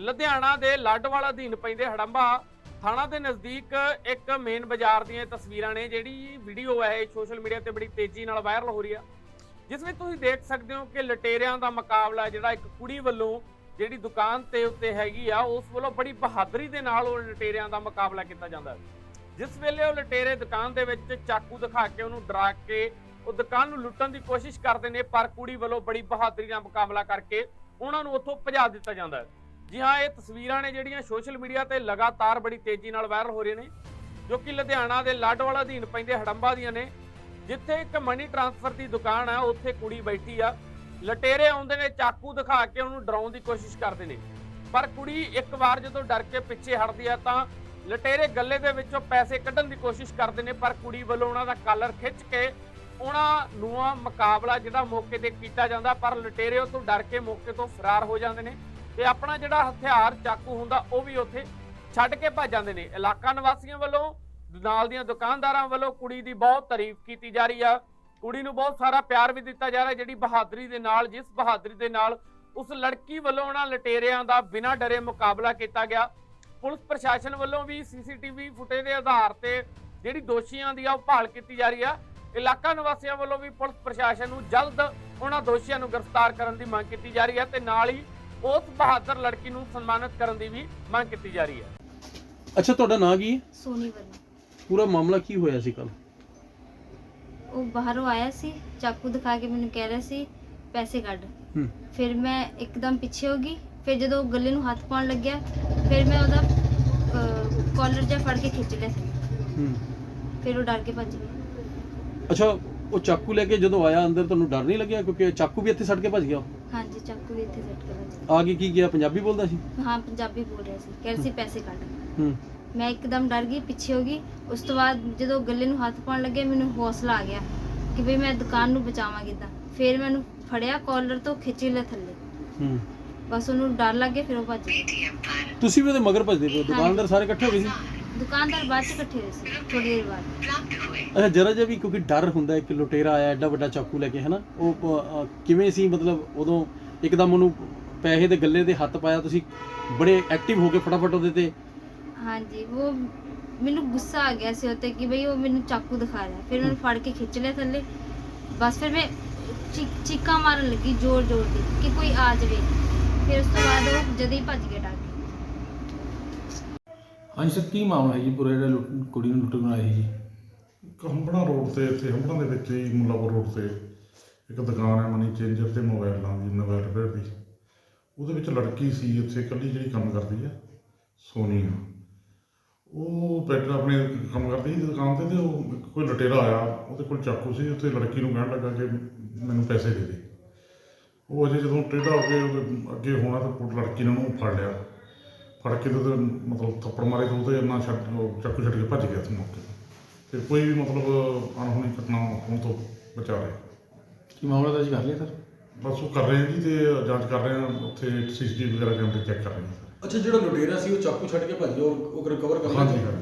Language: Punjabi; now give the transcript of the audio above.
ਲੁਧਿਆਣਾ ਦੇ ਲਾਡਵਾਲ ਅਧੀਨ ਪੈਂਦੇ ਹੜੰਬਾ ਥਾਣਾ ਦੇ ਨਜ਼ਦੀਕ ਇੱਕ ਮੇਨ ਬਾਜ਼ਾਰ ਦੀਆਂ ਤਸਵੀਰਾਂ ਨੇ ਜਿਹੜੀ ਵੀਡੀਓ ਹੈ, ਇਹ ਸੋਸ਼ਲ ਮੀਡੀਆ ਤੇ ਬੜੀ ਤੇਜ਼ੀ ਨਾਲ ਵਾਇਰਲ ਹੋ ਰਹੀ ਆ। ਜਿਸ ਵਿੱਚ ਤੁਸੀਂ ਦੇਖ ਸਕਦੇ ਹੋ ਕਿ ਲਟੇਰਿਆਂ ਦਾ ਮੁਕਾਬਲਾ ਜਿਹੜਾ ਇੱਕ ਕੁੜੀ ਵੱਲੋਂ ਜਿਹੜੀ ਦੁਕਾਨ ਤੇ ਉੱਤੇ ਹੈਗੀ ਆ, ਉਸ ਵੱਲੋਂ ਬੜੀ ਬਹਾਦਰੀ ਦੇ ਨਾਲ ਉਹ ਲਟੇਰਿਆਂ ਦਾ ਮੁਕਾਬਲਾ ਕੀਤਾ ਜਾਂਦਾ ਹੈ। ਜਿਸ ਵੇਲੇ ਉਹ ਲਟੇਰੇ ਦੁਕਾਨ ਦੇ ਵਿੱਚ ਚਾਕੂ ਦਿਖਾ ਕੇ ਉਹਨੂੰ ਡਰਾ ਕੇ ਉਹ ਦੁਕਾਨ ਨੂੰ ਲੁੱਟਣ ਦੀ ਕੋਸ਼ਿਸ਼ ਕਰਦੇ ਨੇ, ਪਰ ਕੁੜੀ ਵੱਲੋਂ ਬੜੀ ਬਹਾਦਰੀ ਨਾਲ ਮੁਕਾਬਲਾ ਕਰਕੇ ਉਹਨਾਂ ਨੂੰ ਉੱਥੋਂ ਭਜਾ ਦਿੱਤਾ ਜਾਂਦਾ ਹੈ। ਜੀ ਹਾਂ, ਇਹ ਤਸਵੀਰਾਂ ਨੇ ਜਿਹੜੀਆਂ ਸੋਸ਼ਲ ਮੀਡੀਆ ਤੇ ਲਗਾਤਾਰ ਬੜੀ ਤੇਜ਼ੀ ਨਾਲ ਵਾਇਰਲ ਹੋ ਰਹੀਆਂ ਨੇ, ਜੋ ਕਿ ਲੁਧਿਆਣਾ ਦੇ ਲਾਡਵਾਲ ਅਧੀਨ ਪੈਂਦੇ ਹੜੰਬਾ ਦੀਆਂ ਨੇ, ਜਿੱਥੇ ਇੱਕ ਮਨੀ ਟ੍ਰਾਂਸਫਰ ਦੀ ਦੁਕਾਨ ਆ, ਉੱਥੇ ਕੁੜੀ ਬੈਠੀ ਆ, ਲਟੇਰੇ ਆਉਂਦੇ ਨੇ, ਚਾਕੂ ਦਿਖਾ ਕੇ ਉਹਨੂੰ ਡਰਾਉਣ ਦੀ ਕੋਸ਼ਿਸ਼ ਕਰਦੇ ਨੇ, ਪਰ ਕੁੜੀ ਇੱਕ ਵਾਰ ਜਦੋਂ ਡਰ ਕੇ ਪਿੱਛੇ ਹਟਦੀ ਆ ਤਾਂ ਲਟੇਰੇ ਗੱਲੇ ਦੇ ਵਿੱਚੋਂ ਪੈਸੇ ਕੱਢਣ ਦੀ ਕੋਸ਼ਿਸ਼ ਕਰਦੇ ਨੇ, ਪਰ ਕੁੜੀ ਵੱਲੋਂ ਉਹਨਾਂ ਦਾ ਕਾਲਰ ਖਿੱਚ ਕੇ ਉਹਨਾਂ ਨੂੰ ਮੁਕਾਬਲਾ ਜਿਹੜਾ ਮੌਕੇ ਤੇ ਕੀਤਾ ਜਾਂਦਾ, ਪਰ ਲਟੇਰੇ ਉਸ ਤੋਂ ਡਰ ਕੇ ਮੌਕੇ ਤੋਂ ਫਰਾਰ ਹੋ ਜਾਂਦੇ ਨੇ। ਤੇ ਆਪਣਾ ਜਿਹੜਾ ਹਥਿਆਰ ਚਾਕੂ ਹੁੰਦਾ ਉਹ ਵੀ ਉੱਥੇ ਛੱਡ ਕੇ ਭੱਜ ਜਾਂਦੇ ਨੇ। ਇਲਾਕਾ ਨਿਵਾਸੀਆਂ ਵੱਲੋਂ, ਨਾਲ ਦੀਆਂ ਦੁਕਾਨਦਾਰਾਂ ਵੱਲੋਂ ਕੁੜੀ ਦੀ ਬਹੁਤ ਤਾਰੀਫ ਕੀਤੀ ਜਾ ਰਹੀ ਆ। ਕੁੜੀ ਨੂੰ ਬਹੁਤ ਸਾਰਾ ਪਿਆਰ ਵੀ ਦਿੱਤਾ ਜਾ ਰਿਹਾ, ਜਿਹੜੀ ਬਹਾਦਰੀ ਦੇ ਨਾਲ, ਜਿਸ ਬਹਾਦਰੀ ਦੇ ਨਾਲ ਉਸ ਲੜਕੀ ਵੱਲੋਂ ਉਹਨਾਂ ਲਟੇਰਿਆਂ ਦਾ ਬਿਨਾਂ ਡਰੇ ਮੁਕਾਬਲਾ ਕੀਤਾ ਗਿਆ। ਪੁਲਿਸ ਪ੍ਰਸ਼ਾਸਨ ਵੱਲੋਂ ਵੀ ਸੀਸੀਟੀਵੀ ਫੁਟੇਜ ਦੇ ਆਧਾਰ ਤੇ ਜਿਹੜੀ ਦੋਸ਼ੀਆਂ ਦੀ ਆ ਉਹ ਭਾਲ ਕੀਤੀ ਜਾ ਰਹੀ ਆ। ਇਲਾਕਾ ਨਿਵਾਸੀਆਂ ਵੱਲੋਂ ਵੀ ਪੁਲਿਸ ਪ੍ਰਸ਼ਾਸਨ ਨੂੰ ਜਲਦ ਉਹਨਾਂ ਦੋਸ਼ੀਆਂ ਨੂੰ ਗ੍ਰਿਫਤਾਰ ਕਰਨ ਦੀ ਮੰਗ ਕੀਤੀ ਜਾ ਰਹੀ ਹੈ ਤੇ ਨਾਲ ਹੀ ਉਸ ਬਹਾਦਰ ਲੜਕੀ ਨੂੰ ਸਨਮਾਨਿਤ ਕਰਨ ਦੀ ਵੀ ਮੰਗ ਕੀਤੀ ਜਾ ਰਹੀ ਹੈ। ਅੱਛਾ ਤੁਹਾਡਾ ਨਾਂ ਕੀ ਹੈ? ਸੋਨੀ ਵੱਲੋਂ ਪੂਰਾ ਮਾਮਲਾ ਕੀ ਹੋਇਆ ਸੀ ਕੱਲ ਉਹ ਬਾਹਰੋਂ ਆਇਆ ਸੀ ਚਾਕੂ ਦਿਖਾ ਕੇ ਮੈਨੂੰ ਕਹਿ ਰਿਹਾ ਸੀ ਪੈਸੇ ਕੱਢ। ਹੂੰ। ਫਿਰ ਮੈਂ ਇੱਕਦਮ ਪਿੱਛੇ ਹੋ ਗਈ ਫਿਰ ਜਦੋਂ ਉਹ ਗੱਲੇ ਨੂੰ ਹੱਥ ਪਾਉਣ ਲੱਗਿਆ ਫਿਰ ਮੈਂ ਉਹਦਾ ਕਾਲਰ ਜਿਹਾ ਫੜ ਕੇ ਖਿੱਚ ਲਿਆ ਸੀ। ਹੂੰ। ਫਿਰ ਉਹ ਡਰ ਕੇ ਭੱਜ ਗਿਆ। ਅੱਛਾ ਉਹ ਚਾਕੂ ਲੈ ਕੇ ਜਦੋਂ ਆਇਆ ਅੰਦਰ ਤੁਹਾਨੂੰ ਡਰ ਨਹੀਂ ਲੱਗਿਆ? ਕਿਉਂਕਿ ਚਾਕੂ ਵੀ ਇੱਥੇ ਸੱਟ ਕੇ ਭੱਜ ਗਿਆ। ਉਹ। ਹਾਂਜੀ ਚਾਕੂ ਵੀ ਇੱਥੇ ਸੱਟ ਕੇ ਭੱਜ ਗਿਆ ਆ ਕੇ ਕੀ ਗਿਆ ਪੰਜਾਬੀ ਬੋਲਦਾ ਸੀ? ਹਾਂ ਪੰਜਾਬੀ ਬੋਲ ਰਿਹਾ ਸੀ। ਕਹਿ ਰਿਹਾ ਸੀ ਪੈਸੇ ਕੱਢ। ਹੂੰ। ਮੈਂ ਇੱਕਦਮ ਡਰ ਗਈ ਪਿੱਛੇ ਹੋ ਗਈ। ਉਸ ਤੋਂ ਬਾਅਦ ਜਦੋਂ ਗੱਲੇ ਨੂੰ ਹੱਥ ਪਾਉਣ ਲੱਗਿਆ ਮੈਨੂੰ ਹੌਸਲਾ ਆ ਗਿਆ ਕਿ ਭਈ ਮੈਂ ਦੁਕਾਨ ਨੂੰ ਬਚਾਵਾਂ ਕਿੱਦਾਂ ਫਿਰ ਮੈਨੂੰ ਫੜਿਆ ਕਾਲਰ ਤੋਂ ਖਿੱਚ ਲਿਆ ਥੱਲੇ। ਹੂੰ। ਬਸ ਉਹਨੂੰ ਡਰ ਲੱਗ ਗਿਆ ਫਿਰ ਉਹ ਭੱਜ ਗਿਆ। ਤੁਸੀਂ ਵੀ ਉਹਦੇ ਮਗਰ ਭੱਜਦੇ ਪਏ ਹੋ। ਦੁਕਾਨਦਾਰ ਸਾਰੇ ਇਕੱਠੇ ਹੋ ਗਏ ਸੀ? ਦੁਕਾਨਦਾਰ ਬਾਅਦ ਚ ਇਕੱਠੇ ਹੋਏ ਸੀ ਥੋੜੀ ਦੇਰ ਬਾਅਦ। ਅੱਛਾ ਜਰਾ ਜਿਹਾ ਵੀ ਕਿਉਂਕਿ ਡਰ ਹੁੰਦਾ ਹੈ ਕਿ ਲੁਟੇਰਾ ਆਇਆ ਐਡਾ ਵੱਡਾ ਚਾਕੂ ਲੈ ਕੇ ਹਨਾ? ਉਹ ਅ, ਕਿਵੇਂ ਸੀ ਮਤਲਬ ਉਦੋਂ ਇੱਕਦਮ ਉਹਨੂੰ ਪੈਸੇ ਦੇ ਗੱਲੇ ਤੇ ਹੱਥ ਪਾਇਆ ਤੁਸੀਂ ਬੜੇ ਐਕਟਿਵ ਹੋ ਕੇ ਫਟਾਫਟ ਉਹਦੇ ਤੇ? ਹਾਂਜੀ ਉਹ ਮੈਨੂੰ ਗੁੱਸਾ ਆ ਗਿਆ ਸੀ ਉੱਤੇ ਕਿ ਬਈ ਉਹ ਮੈਨੂੰ ਚਾਕੂ ਦਿਖਾ ਰਿਹਾ। ਫਿਰ ਮੈਨੂੰ ਫੜ ਕੇ ਖਿੱਚ ਲਿਆ ਥੱਲੇ। ਬਸ ਫਿਰ ਮੈਂ ਚੀ- ਚੀਕਾਂ ਮਾਰਨ ਲੱਗੀ ਜ਼ੋਰ ਜ਼ੋਰ ਦੀ ਕਿ ਕੋਈ ਆ ਜਾਵੇ। ਫਿਰ ਉਸ ਤੋਂ ਬਾਅਦ ਉਹ ਜਦੇ ਹੀ ਭੱਜ ਗਿਆ ਡਰ ਹਾਂਜੀ, ਸਰ, ਕੀ ਮਾਮਲਾ ਹੈ ਜੀ? ਪੂਰਾ ਜਿਹੜਾ ਲੁੱਟ- ਕੁੜੀ ਨੂੰ ਲੁੱਟ ਆਏ ਸੀ ਜੀ? ਇੱਕ ਹੰਬੜਾ ਰੋਡ ਤੇ, ਇੱਥੇ ਹੰਬੜਾ ਦੇ ਵਿੱਚ ਹੀ ਮੁੱਲਾਪੁਰ ਰੋਡ ਤੇ ਇੱਕ ਦੁਕਾਨ ਹੈ, ਮਨੀ ਚੇਂਜਰ ਤੇ ਮੋਬਾਈਲਾਂ ਦੀ, ਮੋਬਾਈਲ ਰਿਪੇਅਰ ਦੀ। ਉਹਦੇ ਵਿੱਚ ਲੜਕੀ ਸੀ ਇੱਥੇ ਇਕੱਲੀ ਜਿਹੜੀ ਕੰਮ ਕਰਦੀ ਆ, ਸੋਨੀ ਉਹ ਬੈਠਾ ਆਪਣੇ ਕੰਮ ਕਰਦੀ ਸੀ ਦੁਕਾਨ ਤੇ ਤੇ ਉਹ ਇੱਕ ਕੋਈ ਲਟੇਰਾ ਆਇਆ, ਉਹਦੇ ਕੋਲ ਚਾਕੂ ਸੀ, ਉੱਥੇ ਲੜਕੀ ਨੂੰ ਕਹਿਣ ਲੱਗਾ ਕਿ ਮੈਨੂੰ ਪੈਸੇ ਦੇ ਦੇ। ਉਹ ਅਜੇ ਜਦੋਂ ਟੇਢਾ ਹੋ ਕੇ ਉਹਦੇ ਅੱਗੇ ਹੋਣਾ ਤਾਂ ਲੜਕੀ ਨੇ ਉਹਨੂੰ ਫੜ ਲਿਆ। ਫੜ ਕੇ ਤੇ ਉਹਦੇ ਮਤਲਬ ਥੱਪੜ ਮਾਰੇ ਤੇ ਉਹਦੇ ਨਾ ਛੱਡ ਉਹ ਚਾਕੂ ਛੱਡ ਕੇ ਭੱਜ ਗਿਆ ਤੇ ਮੌਕੇ ਤੇ। ਤੇ ਕੋਈ ਵੀ ਮਤਲਬ ਅਣਹੋਣੀ ਘਟਨਾ ਹੋਣ ਤੋਂ ਬਚਾ ਰਿਹਾ। ਕੀ ਮਾਮਲਾ ਦਰਜ ਕਰ ਲਿਆ ਸਰ? ਬਸ ਉਹ ਕਰ ਰਹੇ ਜੀ ਤੇ ਜਾਂਚ ਕਰ ਰਹੇ ਹਾਂ ਉੱਥੇ ਸੀਸੀਟੀਵੀ ਵਗੈਰਾ ਕੈਮਰੇ ਚੈੱਕ ਕਰ ਰਹੇ ਹਾਂ ਅੱਛਾ ਜਿਹੜਾ ਲੁਟੇਰਾ ਸੀ ਉਹ ਚਾਕੂ ਛੱਡ ਕੇ ਭੱਜ ਗਿਆ ਉਹ ਰਿਕਵਰ ਹਾਂਜੀ ਹਾਂਜੀ।